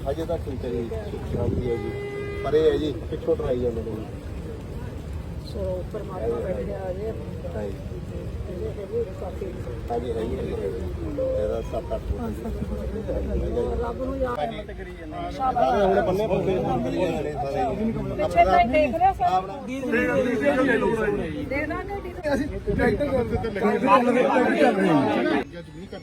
ਹਜੇ ਤਾਂ ਠੀਕ ਹੈ ਜੀ ਸ਼ਾਂਤੀ ਹੈ ਜੀ। ਪਰ ਇਹ ਹੈ ਜੀ ਪਿੱਛੋਂ ਟਰਾਈ ਜਾਂਦੇ ਨੇ ਜੀ। ਸੋ ਪਰਮਾਤਮਾ ਬੈਠਿਆ ਜੇ ਹਾਂਜੀ। ਇਹ ਕਾਫੀ ਹਾਂਜੀ ਹੈ ਜੀ ਇਹਦਾ ਸੱਤ ਅੱਠ ਰੱਬ ਨੂੰ ਯਾਦ ਸਾਰੇ ਹੁਣ ਬੰਨੇ ਬੰਦੇ ਸਾਰੇ ਪਿੱਛੇ ਤਾਂ ਦੇਖ ਲਿਆ ਸਰ ਦੇ ਦਾਂਗੇ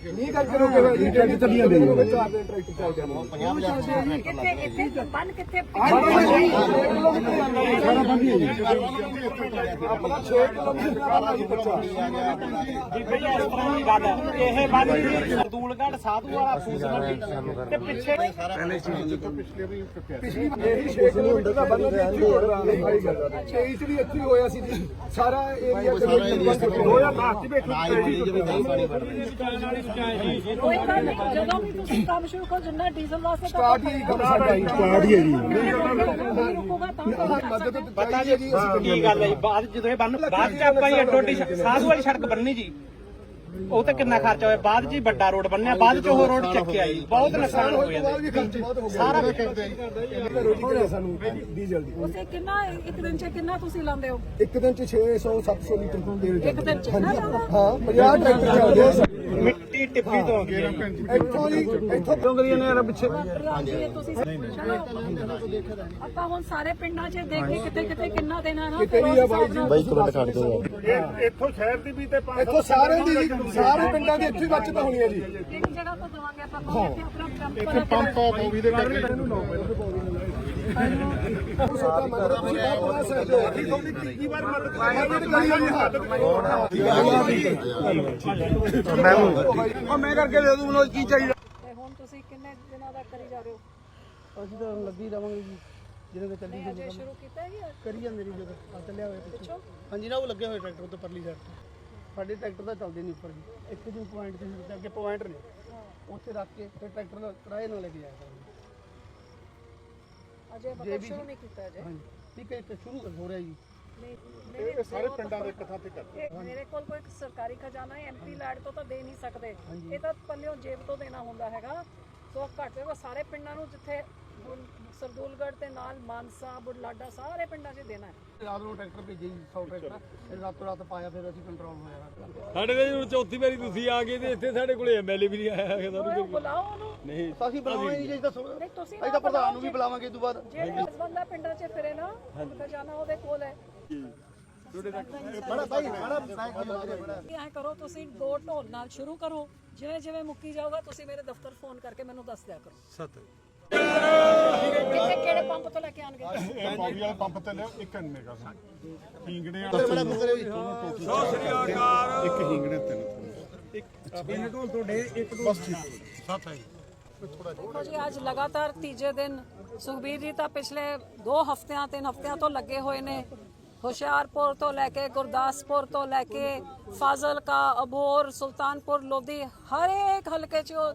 ਨਹੀਂ ਕਰਕੇ ਰੋਕੇ ਜੀ ਟਰੈਕਟਰ ਚੱਲੀਆਂ ਦੇ ਚਾਰ ਦੇ ਟਰੈਕਟਰ ਚੱਲ ਜਾਂਦੇ ਕਿੱਥੇ ਕਿੱਥੇ? ਬੰਨ ਕਿੱਥੇ? ਸਾਰਾ ਬੰਦੀ ਹੈ ਜੀ। ਆਪਣਾ 6 ਕਿਲੋਮੀਟਰ ਵਾਲਾ ਜੀ ਬੱਚਾ। ਜੀ ਬਈ ਇਸ ਤਰ੍ਹਾਂ ਦੀ ਗੱਲ ਹੈ। ਇਹ ਬੰਦ ਸਰਦੂਲਗੜ੍ਹ ਸਾਧੂ ਵਾਲਾ ਫੂਸ ਮੰਡੀ ਤੇ ਪਿੱਛੇ ਪਿਛਲੀ ਵਾਰ ਇਹੀ 6 ਕਿਲੋਮੀਟਰ ਦਾ ਬੰਦ ਇੱਥੇ ਹੀ ਪ੍ਰੋਗਰਾਮ ਹੈ ਭਾਈ ਗੱਲ 23 ਚ ਵੀ ਇੱਥੇ ਹੀ ਹੋਇਆ ਸੀ ਜੀ ਸਾਰਾ ਏਰੀਆ ਕੋਈ ਗੱਲ ਨਹੀਂ ਜਦੋਂ ਵੀ ਤੁਸੀਂ ਕੰਮ ਸ਼ੁਰੂ ਕਰੋ ਜਿੰਨਾ ਡੀਜ਼ਲ ਵਾਸਤੇ ਸਟਾਰਟ ਹੀ ਕੰਮ ਸਾਡਾ ਹੀ ਸਟਾਰਟ ਹੀ ਹੈ ਜੀ ਪਤਾ ਜੀ ਕੀ ਗੱਲ ਹੈ ਜੀ ਬਾਅਦ 'ਚ ਜਦੋਂ ਇਹ ਬੰਨ ਬਾਅਦ ਚ ਆਪਾਂ ਹੀ ਅੱਡੋ ਅੱਡੀ ਸ਼- ਸਾਧੂ ਵਾਲੀ ਸੜਕ ਬੰਨੀ ਜੀ। ਉਹ ਤੇ ਕਿੰਨਾ ਖਰਚਾ ਹੋਇਆ? ਬਾਅਦ 'ਚ ਹੀ ਵੱਡਾ ਰੋਡ ਬੰਨਿਆ ਬਾਅਦ 'ਚ ਉਹ ਰੋਡ ਚੱਕਿਆ ਜੀ। ਬਹੁਤ ਨੁਕਸਾਨ ਹੋ ਸਾਰਾ ਉਸੇ ਕਿੰਨਾ ਇੱਕ ਦਿਨ ਚ ਕਿੰਨਾ ਤੁਸੀਂ ਲਾਉਂਦੇ ਹੋ? ਇੱਕ ਦਿਨ ਚ 600 700 ਲੀਟਰ ਤੋਂ ਤੇਲ ਇੱਕ ਦਿਨ ਚ ਨਾ ਜ਼ਿਆਦਾ? ਹਾਂ 50 ਟਰੈਕਟਰ ਚੱਲਦੇ ਆ। ਮਿੱਟੀ ਟਿੱਪੀ ਤੋਂ। ਇੱਥੋਂ ਜੀ ਇੱਥੋਂ ਡੋਂਗਰੀਆਂ ਨੇ ਪਿੱਛੇ। ਤੁਸੀਂ ਚਲੋ ਆਪਾਂ ਹੁਣ ਸਾਰੇ ਪਿੰਡਾਂ 'ਚ ਦੇਖੇ ਕਿਤੇ ਕਿਤੇ ਕਿੰਨਾ ਦੇਣਾ ਨਾ ਕਿਤੇ ਵੀ ਆ ਬਾਈ ਜੀ। ਬਾਈ ਤੁਰੰਤ ਕੱਢ ਦਿਓ। ਇੱਥੋਂ ਸ਼ਹਿਰ ਦੀ ਵੀ ਤੇ ਇੱਥੋਂ ਸਾਰੇ ਦੀ ਜੀ, ਸਾਰੇ ਪਿੰਡਾਂ ਦੀ ਇੱਥੇ ਬਚਤ ਹੋਣੀ ਹੈ ਜੀ। ਇੱਕ ਜਗ੍ਹਾ ਤੋਂ ਦਵਾਂਗੇ ਆਪਾਂ ਇੱਥੇ ਆਪਣਾ ਪੰਪ ਆ ਪੌੜੀ ਦੇ ਕਰਕੇ ਮੈਂ ਉਹ ਮੈਂ ਕਰਕੇ ਦੇ ਦੂੰ ਮੈਨੂੰ ਕੀ ਚਾਹੀਦਾ ਤੇ ਹੁਣ ਤੁਸੀਂ ਕਿੰਨੇ ਦਿਨਾਂ ਦਾ ਕਰੀ ਜਾ ਰਹੇ ਹੋ? ਅਸੀਂ ਤਾਂ ਲੱਗੀ ਰਵਾਂਗੇ ਜੀ। ਜਿਹਦੇ ਤੇ ਚੱਲੀ ਨਹੀਂ ਅਜੇ ਸ਼ੁਰੂ ਕੀਤਾ ਹੈ ਜਾਂ ਕਰੀ ਜਾਂਦੇ ਨਹੀਂ ਜਦੋਂ ਆ ਚੱਲਿਆ ਹੋਇਆ ਪਿੱਛੇ। ਪਿੱਛੋਂ ਹਾਂਜੀ ਨਾ ਉਹ ਲੱਗੇ ਹੋਏ ਟਰੈਕਟਰ ਉੱਤੇ ਪਰਲੀ ਸਾਈਡ ਤੇ। ਸਾਡੇ ਟਰੈਕਟਰ ਤਾਂ ਚੱਲਦੇ ਨਹੀਂ ਉੱਪਰ ਜੀ। ਇੱਕ ਜੀ ਪੁਆਇੰਟ ਤੇ ਹੁੰਦੇ ਅੱਗੇ ਪੁਆਇੰਟ ਨੇ। ਉੱਥੇ ਰੱਖ ਕੇ ਫਿਰ ਟਰੈਕਟਰ ਨਾਲ ਕਿਰਾਏ ਨਾਲ ਲੈ ਕੇ ਜਾਇਆ ਕਰਾਂਗੇ ਅਜੇ ਸ਼ੁਰੂ ਨਹੀਂ ਕੀਤਾ ਅਜੇ। ਹਾਂਜੀ। ਠੀਕ ਹੈ ਤੇ ਸ਼ੁਰੂ ਹੋ ਰਿਹਾ ਜੀ। ਨਹੀਂ ਇਹ ਸਾਰੇ ਪਿੰਡਾਂ ਦੇ ਇੱਕ ਥਾਂ ਤੇ ਕਰਦੇ ਮੇਰੇ ਕੋਲ ਕੋਈ ਸਰਕਾਰੀ ਖਜ਼ਾਨਾ ਹੈ ਐਮਪੀ ਲੈਡ ਤੋਂ ਤਾਂ ਦੇ ਨਹੀਂ ਸਕਦੇ। ਇਹ ਤਾਂ ਪੱਲਿਓਂ ਜੇਬ ਤੋਂ ਦੇਣਾ ਹੁੰਦਾ ਹੈਗਾ। ਸੋ ਘੱਟ ਤੋਂ ਘੱਟ ਸਾਰੇ ਪਿੰਡਾਂ ਨੂੰ ਜਿੱਥੇ ਹੁਣ ਸਰਦੂਲਗੜ੍ਹ ਤੇ ਨਾਲ ਮਾਨਸਾ ਬੁਢਲਾਡਾ ਸਾਰੇ ਪਿੰਡਾਂ 'ਚ ਦੇਣਾ ਹੈ। ਰਾਤ ਨੂੰ ਟਰੈਕਟਰ ਭੇਜੇ ਜੀ 100 ਟਰੈਕਟਰ। ਰਾਤੋਂ ਰਾਤ ਪਾਇਆ ਫਿਰ ਅਸੀਂ ਕੰਟਰੋਲ ਹੋਇਆ ਸਾਡੇ ਦੇ ਹੁਣ ਚੌਥੀ ਵਾਰੀ ਤੁਸੀਂ ਆ ਗਏ ਤੇ ਇੱਥੇ ਸਾਡੇ ਕੋਲੇ ਐਮਐਲਏ ਵੀ ਨਹੀਂ ਆਇਆ ਹੈਗਾ ਸਾਨੂੰ ਬੁਲਾਓ ਉਹਨੂੰ। ਨਹੀਂ। ਅਸੀਂ ਬੁਲਾਵਾਂਗੇ ਜੀ ਦੱਸੋ ਨਹੀਂ ਤੁਸੀਂ ਅਸੀਂ ਤਾਂ ਪ੍ਰਧਾਨ ਨੂੰ ਵੀ ਬੁਲਾਵਾਂਗੇ ਤੋਂ ਬਾਅਦ। ਜੇ 10 ਬੰਦਾ ਪਿੰਡਾਂ 'ਚ ਫਿਰੇ ਨਾ ਖਜ਼ਾਨਾ ਉਹਦੇ ਕੋਲ ਹੈ। ਬੜਾ ਭਾਈ ਬੜਾ ਬੜਾ ਕੀ ਐ ਕਰੋ ਤੁਸੀਂ ਦੋ ਢੋਲ ਨਾਲ ਸ਼ੁਰੂ ਕਰੋ। ਜਿਵੇਂ ਜਿਵੇਂ ਮੁੱਕੀ ਜਾਊਗਾ ਤੁਸੀਂ ਮੇਰੇ ਦਫ਼ਤਰ ਫੋਨ ਕਰਕੇ ਮੈਨੂੰ ਦੱਸ ਦਿਆ ਕਰੋ। ਸੱਤ ਕਿਹੜੇ ਪੰਪ ਤੋਂ ਲੈ ਕੇ ਆਣਗੇ ਇਹ ਬਾਬੀ ਵਾਲੇ ਪੰਪ ਤੇ ਲਿਆ ਇੱਕ ਅੰਨੇ ਦਾ ਹੀਂਗੜੇ ਬੜਾ ਮੁਕਰੇ ਵੀ ਇੱਕ ਹੀਂਗੜੇ ਤਿੰਨ ਦੇਖੋ ਜੀ ਅੱਜ ਲਗਾਤਾਰ ਤੀਜੇ ਦਿਨ ਸੁਖਬੀਰ ਜੀ ਤਾਂ ਪਿਛਲੇ 2 ਹਫ਼ਤਿਆਂ ਤਿੰਨ ਹਫ਼ਤਿਆਂ ਤੋਂ ਲੱਗੇ ਹੋਏ ਨੇ। ਹੁਸ਼ਿਆਰਪੁਰ ਤੋਂ ਲੈ ਕੇ ਗੁਰਦਾਸਪੁਰ ਤੋਂ ਲੈ ਕੇ ਫਾਜ਼ਿਲਕਾ ਅਬੋਰ ਸੁਲਤਾਨਪੁਰ ਲੋਧੀ ਹਰ ਇੱਕ ਹਲਕੇ 'ਚ ਉਹ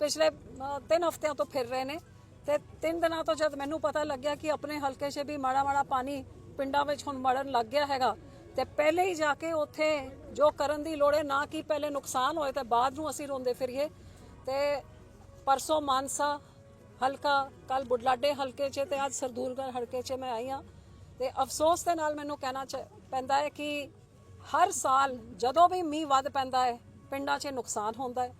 ਪਿਛਲੇ ਅ, ਤਿੰਨ ਹਫ਼ਤਿਆਂ ਤੋਂ ਫਿਰ ਰਹੇ ਨੇ। ਤੇ ਤਿੰਨ ਦਿਨਾਂ ਤੋਂ ਜਦ ਮੈਨੂੰ ਪਤਾ ਲੱਗਿਆ ਕਿ ਆਪਣੇ ਹਲਕੇ 'ਚ ਵੀ ਮਾੜਾ ਮਾੜਾ ਪਾਣੀ ਪਿੰਡਾਂ ਵਿੱਚ ਹੁਣ ਮੜਨ ਲੱਗ ਗਿਆ ਹੈਗਾ, ਤੇ ਪਹਿਲੇ ਹੀ ਜਾ ਕੇ ਉੱਥੇ ਜੋ ਕਰਨ ਦੀ ਲੋੜ ਹੈ, ਨਾ ਕਿ ਪਹਿਲੇ ਨੁਕਸਾਨ ਹੋਏ ਤੇ ਬਾਅਦ ਨੂੰ ਅਸੀਂ ਰੋਂਦੇ ਫਿਰੀਏ। ਤੇ ਪਰਸੋਂ ਮਾਨਸਾ ਹਲਕਾ ਕੱਲ ਬੁਢਲਾਡੇ ਹਲਕੇ 'ਚ ਤੇ ਅੱਜ ਸਰਦੂਲਗੜ੍ਹ ਹਲਕੇ 'ਚ ਮੈਂ ਆਈ ਹਾਂ। ਤੇ ਅਫਸੋਸ ਦੇ ਨਾਲ ਮੈਨੂੰ ਕਹਿਣਾ ਚ- ਪੈਂਦਾ ਹੈ ਕਿ ਹਰ ਸਾਲ ਜਦੋਂ ਵੀ ਮੀਂਹ ਵੱਧ ਪੈਂਦਾ ਹੈ, ਪਿੰਡਾਂ 'ਚ ਨੁਕਸਾਨ ਹੁੰਦਾ ਹੈ।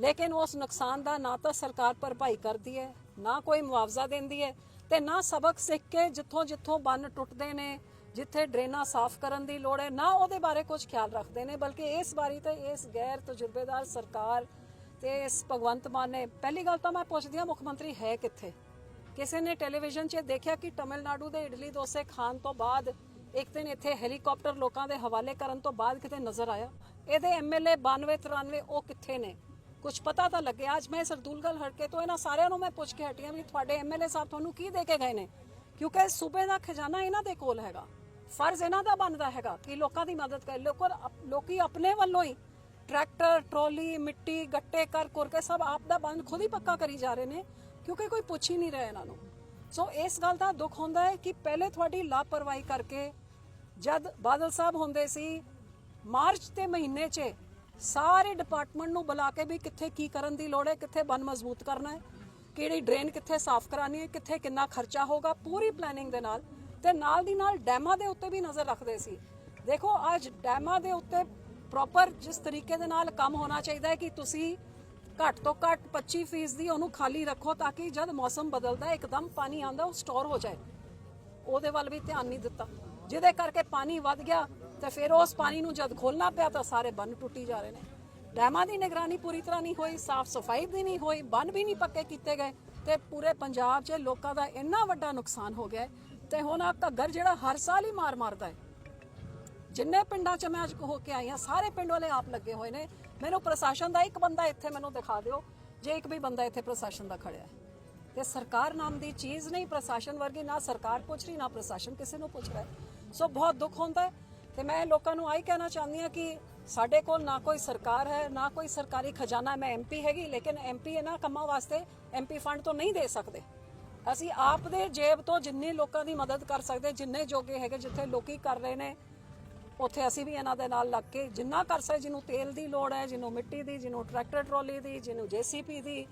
ਲੇਕਿਨ ਉਸ ਨੁਕਸਾਨ ਦਾ ਨਾ ਤਾਂ ਸਰਕਾਰ ਭਰਪਾਈ ਕਰਦੀ ਹੈ ਨਾ ਕੋਈ ਮੁਆਵਜ਼ਾ ਦਿੰਦੀ ਹੈ ਤੇ ਨਾ ਸਬਕ ਸਿੱਖ ਕੇ ਜਿੱਥੋਂ ਜਿੱਥੋਂ ਬੰਨ ਟੁੱਟਦੇ ਨੇ, ਜਿੱਥੇ ਡਰੇਨਾਂ ਸਾਫ਼ ਕਰਨ ਦੀ ਲੋੜ ਹੈ, ਨਾ ਉਹਦੇ ਬਾਰੇ ਕੁਝ ਖਿਆਲ ਰੱਖਦੇ ਨੇ, ਬਲਕਿ ਇਸ ਵਾਰੀ ਤੇ ਇਸ ਗੈਰ ਤਜਰਬੇਦਾਰ ਸਰਕਾਰ ਤੇ ਇਸ ਭਗਵੰਤ ਮਾਨ ਨੇ, ਪਹਿਲੀ ਗੱਲ ਤਾਂ ਮੈਂ ਪੁੱਛਦੀ ਹਾਂ ਮੁੱਖ ਮੰਤਰੀ ਹੈ ਕਿੱਥੇ? ਕਿਸੇ ਨੇ ਟੈਲੀਵਿਜ਼ਨ 'ਚ ਦੇਖਿਆ ਕਿ ਤਮਿਲਨਾਡੂ ਦੇ ਇਡਲੀ ਡੋਸੇ ਖਾਣ ਤੋਂ ਬਾਅਦ ਇੱਕ ਦਿਨ ਇੱਥੇ ਹੈਲੀਕਾਪਟਰ ਲੋਕਾਂ ਦੇ ਹਵਾਲੇ ਕਰਨ ਤੋਂ ਬਾਅਦ ਕਿਤੇ ਨਜ਼ਰ ਆਇਆ? ਇਹਦੇ ਐਮਐਲਏ 92 93 ਉਹ ਕਿੱਥੇ ਨੇ? ਕੁਝ ਪਤਾ ਤਾਂ ਲੱਗੇ। ਅੱਜ ਮੈਂ ਸਰਦੂਲਗੜ੍ਹ ਹਲਕੇ ਤੋਂ, ਇਹਨਾਂ ਸਾਰਿਆਂ ਨੂੰ ਮੈਂ ਪੁੱਛ ਕੇ ਹਟੀ ਹਾਂ ਵੀ ਤੁਹਾਡੇ ਐਮਐਲਏ ਸਾਹਿਬ ਤੁਹਾਨੂੰ ਕੀ ਦੇ ਕੇ ਗਏ ਨੇ? ਕਿਉਂਕਿ ਸੂਬੇ ਦਾ ਖਜ਼ਾਨਾ ਇਹਨਾਂ ਦੇ ਕੋਲ ਹੈਗਾ। ਫਰਜ਼ ਇਹਨਾਂ ਦਾ ਬਣਦਾ ਹੈਗਾ ਕਿ ਲੋਕਾਂ ਦੀ ਮਦਦ ਕਰੇ। ਲੋਕਾਂ ਲੋਕੀ ਆਪਣੇ ਵੱਲੋਂ ਹੀ ਟਰੈਕਟਰ, ਟਰੋਲੀ, ਮਿੱਟੀ, ਗੱਟੇ ਕਰ ਕਰ ਕੇ ਸਭ ਆਪ ਦਾ ਬੰਦ ਖੁਦ ਹੀ ਪੱਕਾ ਕਰੀ ਜਾ ਰਹੇ ਨੇ, ਕਿਉਂਕਿ ਕੋਈ ਪੁੱਛ ਹੀ ਨਹੀਂ ਰਿਹਾ ਇਹਨਾਂ ਨੂੰ। ਸੋ ਇਸ ਗੱਲ ਦਾ ਦੁੱਖ ਹੁੰਦਾ ਹੈ ਕਿ ਪਹਿਲੇ ਤੁਹਾਡੀ ਲਾਪਰਵਾਹੀ ਕਰਕੇ ਜਦ ਬਾਦਲ ਸਾਹਿਬ ਹੁੰਦੇ ਸੀ, ਮਾਰਚ ਦੇ ਮਹੀਨੇ 'ਚ ਸਾਰੇ ਡਿਪਾਰਟਮੈਂਟ ਨੂੰ ਬੁਲਾ ਕੇ ਵੀ ਕਿੱਥੇ ਕੀ ਕਰਨ ਦੀ ਲੋੜ ਹੈ, ਕਿੱਥੇ ਬੰਨ ਮਜ਼ਬੂਤ ਕਰਨਾ ਹੈ, ਕਿਹੜੀ ਡਰੇਨ ਕਿੱਥੇ ਸਾਫ਼ ਕਰਾਣੀ ਹੈ, ਕਿੱਥੇ ਕਿੰਨਾ ਖਰਚਾ ਹੋਗਾ ਪੂਰੀ ਪਲੈਨਿੰਗ ਦੇ ਨਾਲ ਤੇ ਨਾਲ ਦੀ ਨਾਲ ਡੈਮਾਂ ਦੇ ਉੱਤੇ ਵੀ ਨਜ਼ਰ ਰੱਖਦੇ ਸੀ। ਦੇਖੋ, ਅੱਜ ਡੈਮਾਂ ਦੇ ਉੱਤੇ ਪ੍ਰੋਪਰ ਜਿਸ ਤਰੀਕੇ ਦੇ ਨਾਲ ਕੰਮ ਹੋਣਾ ਚਾਹੀਦਾ ਹੈ ਕਿ ਤੁਸੀਂ ਘੱਟ ਤੋਂ ਘੱਟ 25% ਦੀ ਉਹਨੂੰ ਖਾਲੀ ਰੱਖੋ ਤਾਂ ਕਿ ਜਦ ਮੌਸਮ ਬਦਲਦਾ ਹੈ, ਇੱਕਦਮ ਪਾਣੀ ਆਂਦਾ ਉਹ ਸਟੋਰ ਹੋ ਜਾਏ। ਉਹਦੇ ਵੱਲ ਵੀ ਧਿਆਨ ਨਹੀਂ ਦਿੱਤਾ। ਜਿਹਦੇ ਕਰਕੇ ਪਾਣੀ ਵੱਧ ਗਿਆ ਤੇ ਫਿਰ ਉਸ ਪਾਣੀ ਨੂੰ ਜਦ ਖੋਲਣਾ ਪਿਆ ਤਾਂ ਸਾਰੇ ਬੰਨ ਟੁੱਟੀ ਜਾ ਰਹੇ ਨੇ। ਡੈਮਾਂ ਦੀ ਨਿਗਰਾਨੀ ਪੂਰੀ ਤਰ੍ਹਾਂ ਨਹੀਂ ਹੋਈ, ਸਾਫ਼ ਸਫ਼ਾਈ ਵੀ ਨਹੀਂ ਹੋਈ, ਬੰਨ ਵੀ ਨਹੀਂ ਪੱਕੇ ਕੀਤੇ ਗਏ ਤੇ ਪੂਰੇ ਪੰਜਾਬ 'ਚ ਲੋਕਾਂ ਦਾ ਇੰਨਾ ਵੱਡਾ ਨੁਕਸਾਨ ਹੋ ਗਿਆ ਤੇ ਹੁਣ ਆ ਘੱਗਰ ਜਿਹੜਾ ਹਰ ਸਾਲ ਹੀ ਮਾਰ ਮਾਰਦਾ ਹੈ। ਜਿੰਨੇ ਪਿੰਡਾਂ 'ਚ ਮੈਂ ਅੱਜ ਹੋ ਕੇ ਆਈ ਹਾਂ, ਸਾਰੇ ਪਿੰਡ ਵਾਲੇ ਆਪ ਲੱਗੇ ਹੋਏ ਨੇ। ਮੈਨੂੰ ਪ੍ਰਸ਼ਾਸਨ ਦਾ ਇੱਕ ਬੰਦਾ ਇੱਥੇ ਮੈਨੂੰ ਦਿਖਾ ਦਿਓ, ਜੇ ਇੱਕ ਵੀ ਬੰਦਾ ਇੱਥੇ ਪ੍ਰਸ਼ਾਸਨ ਦਾ ਖੜਿਆ ਤੇ ਸਰਕਾਰ ਨਾਮ ਦੀ ਚੀਜ਼ ਨਹੀਂ, ਪ੍ਰਸ਼ਾਸਨ ਵਰਗੀ ਨਾ ਸਰਕਾਰ ਪੁੱਛ ਰਹੀ, ਨਾ ਪ੍ਰਸ਼ਾਸਨ ਕਿਸੇ ਨੂੰ ਪੁੱਛ ਰਿਹਾ ਸੋ ਬਹੁਤ ਦੁੱਖ ਹੁੰਦਾ ਹੈ। ਤੇ ਮੈਂ ਲੋਕਾਂ ਨੂੰ ਆਹੀ ਕਹਿਣਾ ਚਾਹੁੰਦੀ ਹਾਂ ਕਿ ਸਾਡੇ ਕੋਲ ਨਾ ਕੋਈ ਸਰਕਾਰ ਹੈ, ਨਾ ਕੋਈ ਸਰਕਾਰੀ ਖਜ਼ਾਨਾ। ਮੈਂ ਐਮਪੀ ਹੈਗੀ, ਲੇਕਿਨ ਐਮਪੀ ਇਹਨਾਂ ਕੰਮਾਂ ਵਾਸਤੇ ਐਮਪੀ ਫੰਡ ਤੋਂ ਨਹੀਂ ਦੇ ਸਕਦੇ। ਅਸੀਂ ਆਪ ਦੇ ਜੇਬ ਤੋਂ ਜਿੰਨੇ ਲੋਕਾਂ ਦੀ ਮਦਦ ਕਰ ਸਕਦੇ, ਜਿੰਨੇ ਜੋਗੇ ਹੈਗੇ ਜਿੱਥੇ ਲੋਕੀ ਕਰ ਰਹੇ ਨੇ, ਉੱਥੇ ਅਸੀਂ ਵੀ ਇਹਨਾਂ ਦੇ ਨਾਲ ਲੱਗ ਕੇ ਜਿੰਨਾ ਕਰ ਸਕਦੇ, ਜਿਹਨੂੰ ਤੇਲ ਦੀ ਲੋੜ ਹੈ, ਜਿਹਨੂੰ ਮਿੱਟੀ ਦੀ, ਜਿਹਨੂੰ ਟਰੈਕਟਰ, ਟਰਾਲੀ ਦੀ, ਜਿਹਨੂੰ ਜੀਸੀਪੀ ਦੀ,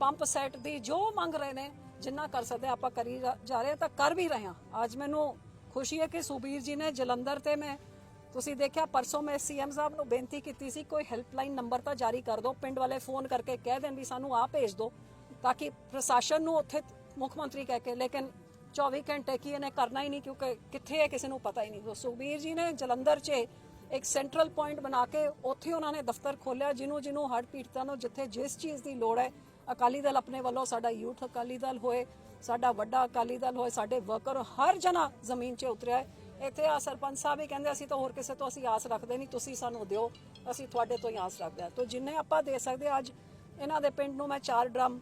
ਪੰਪ ਸੈੱਟ ਦੀ, ਜੋ ਮੰਗ ਰਹੇ ਨੇ, ਜਿੰਨਾ ਕਰ ਸਕਦੇ ਆਪਾਂ ਕਰੀ ਜਾ ਜਾ ਰਹੇ ਹਾਂ ਤਾਂ ਕਰ ਵੀ ਰਹੇ ਹਾਂ। ਅੱਜ ਮੈਨੂੰ ਖੁਸ਼ੀ ਹੈ ਕਿ ਸੁਬੀਰ ਜੀ ਨੇ ਜਲੰਧਰ ਤੇ ਮੈਂ ਤੁਸੀਂ ਦੇਖਿਆ, ਪਰਸੋਂ ਮੈਂ ਸੀਐਮ ਸਾਹਿਬ ਨੂੰ ਬੇਨਤੀ ਕੀਤੀ ਸੀ, ਕੋਈ ਹੈਲਪਲਾਈਨ ਨੰਬਰ ਤਾਂ ਜਾਰੀ ਕਰ ਦਿਓ, ਪਿੰਡ ਵਾਲੇ ਫੋਨ ਕਰਕੇ ਕਹਿ ਦੇਣ ਵੀ ਸਾਨੂੰ ਆਹ ਭੇਜ ਦਿਓ ਤਾਂ ਕਿ ਪ੍ਰਸ਼ਾਸਨ ਨੂੰ ਉੱਥੇ ਮੁੱਖ ਮੰਤਰੀ ਕਹਿ ਕੇ ਲੇਕਿਨ 24 ਘੰਟੇ ਕੀ ਇਹਨੇ ਕਰਨਾ ਹੀ ਨਹੀਂ, ਕਿਉਂਕਿ ਕਿੱਥੇ ਹੈ ਕਿਸੇ ਨੂੰ ਪਤਾ ਹੀ ਨਹੀਂ। ਸੋ ਸੁਖਬੀਰ ਜੀ ਨੇ ਜਲੰਧਰ 'ਚ ਇੱਕ ਸੈਂਟਰਲ ਪੁਆਇੰਟ ਬਣਾ ਕੇ ਉੱਥੇ ਉਹਨਾਂ ਨੇ ਦਫ਼ਤਰ ਖੋਲਿਆ ਜਿਹਨੂੰ ਜਿਹਨੂੰ ਹੜ੍ਹ ਪੀੜਤਾਂ ਨੂੰ ਜਿੱਥੇ ਜਿਸ ਚੀਜ਼ ਦੀ ਲੋੜ ਹੈ, ਅਕਾਲੀ ਦਲ ਆਪਣੇ ਵੱਲੋਂ ਸਾਡਾ ਯੂਥ ਅਕਾਲੀ ਦਲ ਹੋਏ ਸਾਡਾ ਵੱਡਾ ਅਕਾਲੀ ਦਲ ਹੋਏ, ਸਾਡੇ ਵਰਕਰ ਹਰ ਜਨਾ ਜ਼ਮੀਨ 'ਚ ਉਤਰਿਆ ਹੈ। ਇੱਥੇ ਆ ਸਰਪੰਚ ਸਾਹਿਬ ਵੀ ਕਹਿੰਦੇ, ਅਸੀਂ ਤਾਂ ਹੋਰ ਕਿਸੇ ਤੋਂ ਅਸੀਂ ਆਸ ਰੱਖਦੇ ਨਹੀਂ, ਤੁਸੀਂ ਸਾਨੂੰ ਦਿਓ, ਅਸੀਂ ਤੁਹਾਡੇ ਤੋਂ ਹੀ ਆਸ ਰੱਖਦੇ ਹਾਂ। ਤਾਂ ਜਿੰਨੇ ਆਪਾਂ ਦੇ ਸਕਦੇ, ਅੱਜ ਇਹਨਾਂ ਦੇ ਪਿੰਡ ਨੂੰ ਮੈਂ ਚਾਰ ਡਰਮ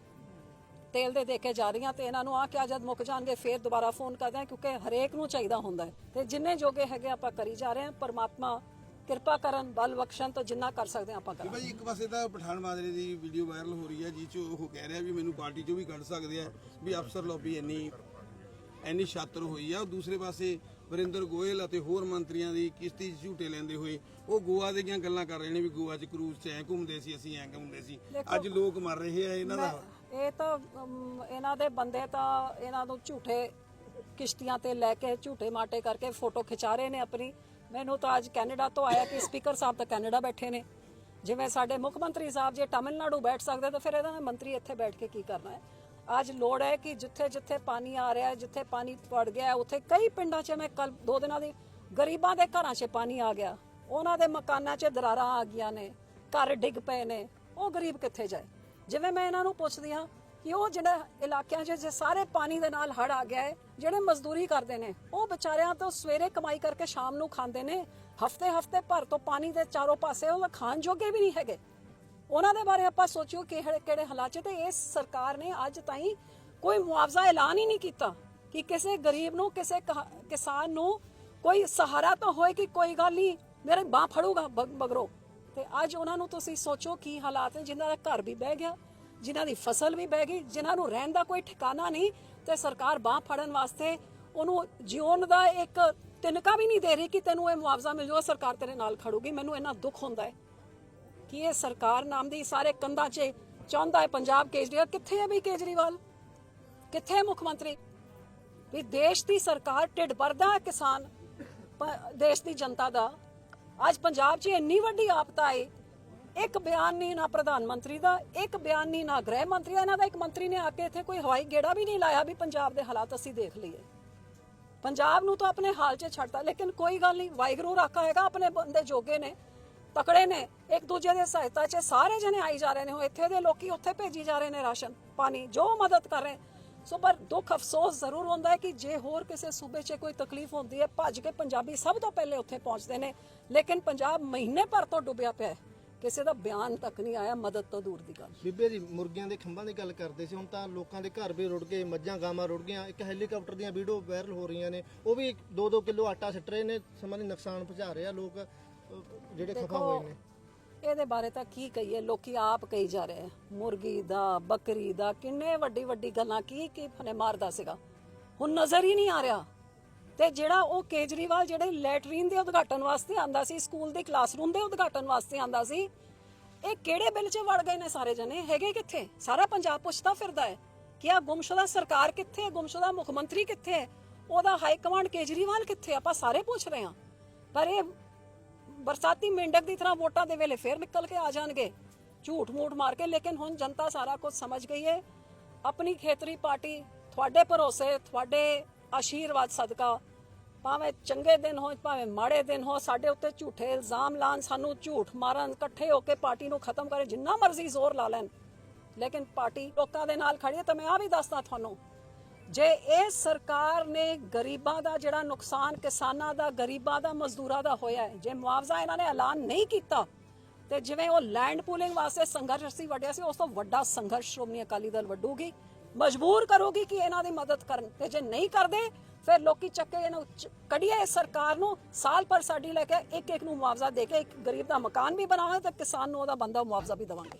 ਤੇਲ ਦੇ ਦੇ ਕੇ ਜਾ ਰਹੀਆਂ ਤੇ ਇਹਨਾਂ ਨੂੰ ਆ ਕਿ ਜਦ ਮੁੱਕ ਜਾਣਗੇ, ਫੇਰ ਦੁਬਾਰਾ ਫੋਨ ਕਰਦੇ ਆ ਕਿਉਂਕਿ ਹਰੇਕ ਨੂੰ ਚਾਹੀਦਾ ਹੁੰਦਾ ਹੈ। ਤੇ ਜਿੰਨੇ ਜੋਗੇ ਹੈਗੇ ਆਪਾਂ ਕਰੀ ਜਾ ਰਹੇ ਹਾਂ, ਪਰਮਾਤਮਾ ਕਿਰਪਾ ਕਰਨ ਬਲ ਬਖਸ਼ਣ ਤਾਂ ਜਿੰਨਾ ਕਰ ਸਕਦੇ ਹਾਂ ਆਪਾਂ ਕਰਾਂਗੇ। ਭਾਈ ਇੱਕ ਪਾਸੇ ਤਾਂ ਪਠਾਨ ਮਾਜਰੇ ਦੀ ਵੀਡੀਓ ਵਾਇਰਲ ਹੋ ਰਹੀ ਹੈ ਜਿਸ 'ਚ ਉਹ ਕਹਿ ਰਿਹਾ ਵੀ ਮੈਨੂੰ ਪਾਰਟੀ 'ਚੋਂ ਵੀ ਕੱਢ ਸਕਦੇ ਆ ਵੀ ਅਫਸਰ ਲੌਬੀ ਇੰਨੀ ਇੰਨੀ ਛਾਤਰ ਹੋਈ ਆ। ਦੂਸਰੇ ਪਾਸੇ ਵਰਿੰਦਰ ਗੋਇਲ ਅਤੇ ਹੋਰ ਮੰਤਰੀਆਂ ਦੀ ਕਿਸ਼ਤੀ 'ਚ ਝੂਟੇ ਲੈਂਦੇ ਹੋਏ ਉਹ ਗੋਆ ਦੀਆਂ ਗੱਲਾਂ ਕਰ ਰਹੇ ਨੇ ਵੀ ਗੋਆ 'ਚ ਕਰੂਜ਼ 'ਚ ਐ ਘੁੰਮਦੇ ਸੀ ਅਸੀਂ ਐ ਘੁੰਮਦੇ ਸੀ। ਅੱਜ ਲੋਕ ਮਰ ਰਹੇ ਆ ਇਹਨਾਂ ਦਾ। ਇਹ ਤਾਂ ਇਹਨਾਂ ਦੇ ਬੰਦੇ ਤਾਂ ਇਹਨਾਂ ਨੂੰ ਝੂਠੇ ਕਿਸ਼ਤੀਆਂ ਤੇ ਲੈ ਕੇ ਝੂਠੇ ਮਾਟੇ ਕਰਕੇ ਫੋਟੋ ਖਿਚਾ ਰਹੇ ਨੇ ਆਪਣੀ। ਮੈਨੂੰ ਤਾਂ ਅੱਜ ਕੈਨੇਡਾ ਤੋਂ ਆਇਆ ਕਿ ਸਪੀਕਰ ਸਾਹਿਬ ਤਾਂ ਕੈਨੇਡਾ ਬੈਠੇ ਨੇ। ਜਿਵੇਂ ਸਾਡੇ ਮੁੱਖ ਮੰਤਰੀ ਸਾਹਿਬ ਜੇ ਤਾਮਿਲਨਾਡੂ ਬੈਠ ਸਕਦੇ ਤਾਂ ਫਿਰ ਇਹਨਾਂ ਦੇ ਮੰਤਰੀ ਇੱਥੇ ਬੈਠ ਕੇ ਕੀ ਕਰਨਾ ਹੈ? ਅੱਜ ਲੋੜ ਹੈ ਕਿ ਜਿੱਥੇ ਜਿੱਥੇ ਪਾਣੀ ਆ ਰਿਹਾ ਹੈ ਜਿੱਥੇ ਪਾਣੀ ਪੜ ਗਿਆ ਹੈ, ਉੱਥੇ ਕਈ ਪਿੰਡਾਂ 'ਚ ਮੈਂ ਕੱਲ ਦੋ ਦਿਨਾਂ ਦੀ ਗਰੀਬਾਂ ਦੇ ਘਰਾਂ 'ਚ ਪਾਣੀ ਆ ਗਿਆ। ਉਹਨਾਂ ਦੇ ਮਕਾਨਾਂ 'ਚ ਦਰਾਰਾਂ ਆ ਗਈਆਂ ਨੇ ਘਰ ਡਿੱਗ ਪਏ ਨੇ। ਉਹ ਗਰੀਬ ਕਿੱਥੇ ਜਾਏ? ਜਿਵੇਂ ਮੈਂ ਇਹਨਾਂ ਨੂੰ ਪੁੱਛਦੀ ਹਾਂ ਕਿ ਉਹ ਜਿਹੜਾ ਇਲਾਕਿਆਂ 'ਚ ਜੇ ਸਾਰੇ ਪਾਣੀ ਦੇ ਨਾਲ ਹੜ ਆ ਗਿਆ ਹੈ ਜਿਹੜੇ ਮਜ਼ਦੂਰੀ ਕਰਦੇ ਨੇ, ਉਹ ਵਿਚਾਰਿਆਂ ਤੋਂ ਸਵੇਰੇ ਕਮਾਈ ਕਰਕੇ ਸ਼ਾਮ ਨੂੰ ਖਾਂਦੇ ਨੇ। ਹਫ਼ਤੇ ਹਫ਼ਤੇ ਭਰ ਤੋਂ ਪਾਣੀ ਦੇ ਚਾਰੋਂ ਪਾਸੇ ਉਹ ਖਾਣ ਜੋਗੇ ਵੀ ਨਹੀਂ ਹੈਗੇ। ਉਹਨਾਂ ਦੇ ਬਾਰੇ ਆਪਾਂ ਸੋਚਿਓ ਕਿਹੜੇ ਕਿਹੜੇ ਹਾਲਾਤ 'ਚ, ਤੇ ਇਸ ਸਰਕਾਰ ਨੇ ਅੱਜ ਤਾਈਂ ਕੋਈ ਮੁਆਵਜ਼ਾ ਐਲਾਨ ਹੀ ਨਹੀਂ ਕੀਤਾ ਕਿ ਕਿਸੇ ਗਰੀਬ ਨੂੰ, ਕਿਸੇ ਕਿਸਾਨ ਨੂੰ ਕੋਈ ਸਹਾਰਾ ਤਾਂ ਹੋਏ ਕਿ ਕੋਈ ਗੱਲ ਨਹੀਂ, ਮੇਰੇ ਬਾਹ ਫੜੂਗਾ ਬਗ- ਬਗਰੋ ਤੇ ਅੱਜ ਉਹਨਾਂ ਨੂੰ ਤੁਸੀਂ ਸੋਚੋ ਕੀ ਹਾਲਾਤ ਨੇ, ਜਿਨ੍ਹਾਂ ਦਾ ਘਰ ਵੀ ਬਹਿ ਗਿਆ ਜਿਨ੍ਹਾਂ ਦੀ ਫਸਲ ਵੀ ਬਹਿ ਗਈ, ਜਿਨ੍ਹਾਂ ਨੂੰ ਰਹਿਣ ਦਾ ਕੋਈ ਠਿਕਾਣਾ ਨਹੀਂ ਤੇ ਸਰਕਾਰ ਬਾਹ ਫੜਨ ਵਾਸਤੇ ਉਹਨੂੰ ਜਿਉਣ ਦਾ ਇੱਕ ਤਿਨਕਾ ਵੀ ਨਹੀਂ ਦੇ ਰਹੀ ਕਿ ਤੈਨੂੰ ਇਹ ਮੁਆਵਜ਼ਾ ਮਿਲ ਜਾਊਗਾ ਸਰਕਾਰ ਤੇਰੇ ਨਾਲ ਖੜੂਗੀ। ਮੈਨੂੰ ਇਹਨਾਂ ਦੁੱਖ ਹੁੰਦਾ ਹੈ ਕਿ ਇਹ ਸਰਕਾਰ ਨਾਮ ਦੀ ਸਾਰੇ ਕੰਧਾਂ 'ਚ ਚਾਹੁੰਦਾ ਹੈ ਪੰਜਾਬ ਕੇਜਰੀਵਾਲ। ਕਿੱਥੇ ਹੈ ਵੀ ਕੇਜਰੀਵਾਲ? ਕਿੱਥੇ ਹੈ ਮੁੱਖ ਮੰਤਰੀ? ਵੀ ਦੇਸ਼ ਦੀ ਸਰਕਾਰ ਢਿੱਡ ਭਰਦਾ ਹੈ ਕਿਸਾਨ ਦੇਸ਼ ਦੀ ਜਨਤਾ ਦਾ। ਅੱਜ ਪੰਜਾਬ 'ਚ ਇੰਨੀ ਵੱਡੀ ਆਪਤਾ ਹੈ ਇੱਕ ਬਿਆਨ ਨਹੀਂ ਨਾ ਪ੍ਰਧਾਨ ਮੰਤਰੀ ਦਾ, ਇੱਕ ਬਿਆਨ ਨਹੀਂ ਨਾ ਗ੍ਰਹਿ ਮੰਤਰੀ ਦਾ। ਇਹਨਾਂ ਦਾ ਇੱਕ ਮੰਤਰੀ ਨੇ ਆ ਕੇ ਇੱਥੇ ਕੋਈ ਹਵਾਈ ਗੇੜਾ ਵੀ ਨਹੀਂ ਲਾਇਆ ਵੀ ਪੰਜਾਬ ਦੇ ਹਾਲਾਤ ਅਸੀਂ ਦੇਖ ਲਈਏ। ਪੰਜਾਬ ਨੂੰ ਤਾਂ ਆਪਣੇ ਹਾਲ 'ਚ ਛੱਡਦਾ ਲੇਕਿਨ ਕੋਈ ਗੱਲ ਨਹੀਂ, ਵਾਹਿਗੁਰੂ ਰਾਖਾ ਹੈਗਾ, ਆਪਣੇ ਬੰਦੇ ਜੋਗੇ ਨੇ, ਤਕੜੇ ਨੇ, ਇੱਕ ਦੂਜੇ ਦੇ ਸਹਾਇਤਾ 'ਚ ਸਾਰੇ ਜਣੇ ਆਈ ਜਾ ਰਹੇ ਨੇ, ਉਹ ਇੱਥੇ ਦੇ ਲੋਕੀ ਉੱਥੇ ਭੇਜੀ ਜਾ ਰਹੇ ਨੇ ਰਾਸ਼ਨ, ਪਾਣੀ, ਜੋ ਮਦਦ ਕਰ ਰਹੇ। ਸੋ ਪਰ ਦੁੱਖ ਅਫਸੋਸ ਜ਼ਰੂਰ ਹੁੰਦਾ ਹੈ ਕਿ ਜੇ ਹੋਰ ਕਿਸੇ ਸੂਬੇ 'ਚ ਕੋਈ ਤਕਲੀਫ ਹੁੰਦੀ ਹੈ, ਭੱਜ ਕੇ ਪੰਜਾਬੀ ਸਭ ਤੋਂ ਪਹਿਲੇ ਉੱਥੇ ਪਹੁੰਚਦੇ ਨੇ, ਲੇਕਿਨ ਪੰਜਾਬ ਮਹੀਨੇ ਭਰ ਤੋਂ ਡੁੱਬਿਆ ਪਿਆ ਹੈ। ਕਿਸੇ ਦਾ ਬਿਆਨ ਤੱਕ ਨਹੀਂ ਆਇਆ ਮਦਦ ਤੋਂ ਦੂਰ ਦੀ ਗੱਲ। ਬੀਬੇ ਜੀ ਮੁਰਗੀਆਂ ਦੇ ਖੰਭਾਂ ਦੀ ਗੱਲ ਕਰਦੇ ਸੀ ਹੁਣ ਤਾਂ ਲੋਕਾਂ ਦੇ ਘਰ ਵੀ ਰੁੜ ਗਏ ਮੱਝਾਂ ਗਾਵਾਂ ਰੁੜ ਗਈਆਂ ਇੱਕ ਹੈਲੀਕਾਪਟਰ ਦੀਆਂ ਵੀਡੀਓ ਵਾਇਰਲ ਹੋ ਰਹੀਆਂ ਨੇ ਉਹ ਵੀ 2-2 ਕਿਲੋ ਆਟਾ ਸਿੱਟ ਰਹੇ ਨੇ ਸਮਾਂ ਦੀ ਨੁਕਸਾਨ ਪਹੁੰਚਾ ਰਹੇ ਆ ਲੋਕ ਜਿਹੜੇ ਖਫਾ ਹੋਏ ਨੇ। ਇਹਦੇ ਬਾਰੇ ਤਾਂ ਕੀ ਕਹੀਏ ਲੋਕੀ ਆਪ ਕਹੀ ਜਾ ਰਹੇ ਆ ਮੁਰਗੀ ਦਾ ਬੱਕਰੀ ਦਾ ਕਿੰਨੇ ਵੱਡੀ ਵੱਡੀ ਗੱਲਾਂ ਕੀ ਕੀ ਫਨੇ ਮਾਰਦਾ ਸੀਗਾ। ਹੁਣ ਨਜ਼ਰ ਹੀ ਨਹੀਂ ਆ ਰਿਹਾ। ਤੇ ਜਿਹੜਾ ਉਹ ਕੇਜਰੀਵਾਲ ਜਿਹੜੇ ਲੈਟਰੀਨ ਦੇ ਉਦਘਾਟਨ ਵਾਸਤੇ ਆਂਦਾ ਸੀ, ਸਕੂਲ ਦੇ ਕਲਾਸਰੂਮ ਦੇ ਉਦਘਾਟਨ ਵਾਸਤੇ ਆਂਦਾ ਸੀ, ਇਹ ਕਿਹੜੇ ਬਿੱਲ 'ਚ ਵੜ ਗਏ ਨੇ ਸਾਰੇ ਜਣੇ? ਹੈਗੇ ਕਿੱਥੇ? ਸਾਰਾ ਪੰਜਾਬ ਪੁੱਛਦਾ ਫਿਰਦਾ ਹੈ ਕਿ ਆ ਗੁੰਮਸ਼ੁਦਾ ਸਰਕਾਰ ਕਿੱਥੇ ਹੈ? ਗੁੰਮਸ਼ੁਦਾ ਮੁੱਖ ਮੰਤਰੀ ਕਿੱਥੇ ਹੈ? ਉਹਦਾ ਹਾਈ ਕਮਾਂਡ ਕੇਜਰੀਵਾਲ ਕਿੱਥੇ ਆਪਾਂ ਸਾਰੇ ਪੁੱਛ ਰਹੇ ਹਾਂ। ਪਰ ਇਹ ਬਰਸਾਤੀ ਮੇਂਢਕ ਦੀ ਤਰ੍ਹਾਂ ਵੋਟਾਂ ਦੇ ਵੇਲੇ ਫੇਰ ਨਿਕਲ ਕੇ ਆ ਜਾਣਗੇ। ਝੂਠ ਮੂਠ ਮਾਰ ਕੇ, ਲੇਕਿਨ ਹੁਣ ਜਨਤਾ ਸਾਰਾ ਕੁਝ ਸਮਝ ਗਈ ਹੈ। ਆਪਣੀ ਖੇਤਰੀ ਪਾਰਟੀ, ਤੁਹਾਡੇ ਭਰੋਸੇ, ਤੁਹਾਡੇ ਆਸ਼ੀਰਵਾਦ, ਸਦਕਾ। ਭਾਵੇਂ ਚੰਗੇ ਦਿਨ ਹੋਣ, ਭਾਵੇਂ ਮਾੜੇ ਦਿਨ ਹੋ ਸਾਡੇ ਉੱਤੇ ਝੂਠੇ ਇਲਜ਼ਾਮ ਲਾਣ ਸਾਨੂੰ ਝੂਠ ਮਾਰਨ, ਇਕੱਠੇ ਹੋ ਕੇ ਪਾਰਟੀ ਨੂੰ ਖਤਮ ਕਰੇ, ਜਿੰਨਾ ਮਰਜ਼ੀ ਜ਼ੋਰ ਲਾ ਲੈਣ। ਲੇਕਿਨ ਪਾਰਟੀ ਲੋਕਾਂ ਦੇ ਨਾਲ ਖੜੀ ਹੈ, ਤਾਂ ਮੈਂ ਆ ਵੀ ਦੱਸਦਾ ਤੁਹਾਨੂੰ। ਜੇ ਇਹ ਸਰਕਾਰ ਨੇ ਗਰੀਬਾਂ ਦਾ ਜਿਹੜਾ ਨੁਕਸਾਨ, ਕਿਸਾਨਾਂ ਦਾ, ਗਰੀਬਾਂ ਦਾ, ਮਜ਼ਦੂਰਾਂ ਦਾ ਹੋਇਆ ਹੈ, ਜੇ ਮੁਆਵਜ਼ਾ ਇਹਨਾਂ ਨੇ ਐਲਾਨ ਨਹੀਂ ਕੀਤਾ, ਤੇ ਜਿਵੇਂ ਉਹ ਲੈਂਡ ਪੂਲਿੰਗ ਵਾਸਤੇ ਸੰਘਰਸ਼ ਅਸੀਂ ਵੱਡਿਆ ਸੀ, ਉਸ ਤੋਂ ਵੱਡਾ ਸੰਘਰਸ਼ ਸ਼੍ਰੋਮਣੀ ਅਕਾਲੀ ਦਲ ਵੱਡੂਗੀ ਮਜਬੂਰ ਕਰੂਗੀ ਕਿ ਇਹਨਾਂ ਦੀ ਮਦਦ ਕਰਨ ਤੇ ਜੇ ਨਹੀਂ ਕਰਦੇ ਫਿਰ ਲੋਕੀ ਚੱਕੇ ਇਹਨੂੰ ਕੱਢੀਏ ਇਸ ਸਰਕਾਰ ਨੂੰ। ਸਾਲ ਪਰ ਸਾਡੀ ਲੈ ਕੇ ਇੱਕ ਇੱਕ ਨੂੰ ਮੁਆਵਜ਼ਾ ਦੇ ਕੇ ਇੱਕ ਗਰੀਬ ਦਾ ਮਕਾਨ ਵੀ ਬਣਾਵਾਂਗੇ ਤੇ ਕਿਸਾਨ ਨੂੰ ਉਹਦਾ ਬੰਦਾ ਮੁਆਵਜ਼ਾ ਵੀ ਦੇਵਾਂਗੇ।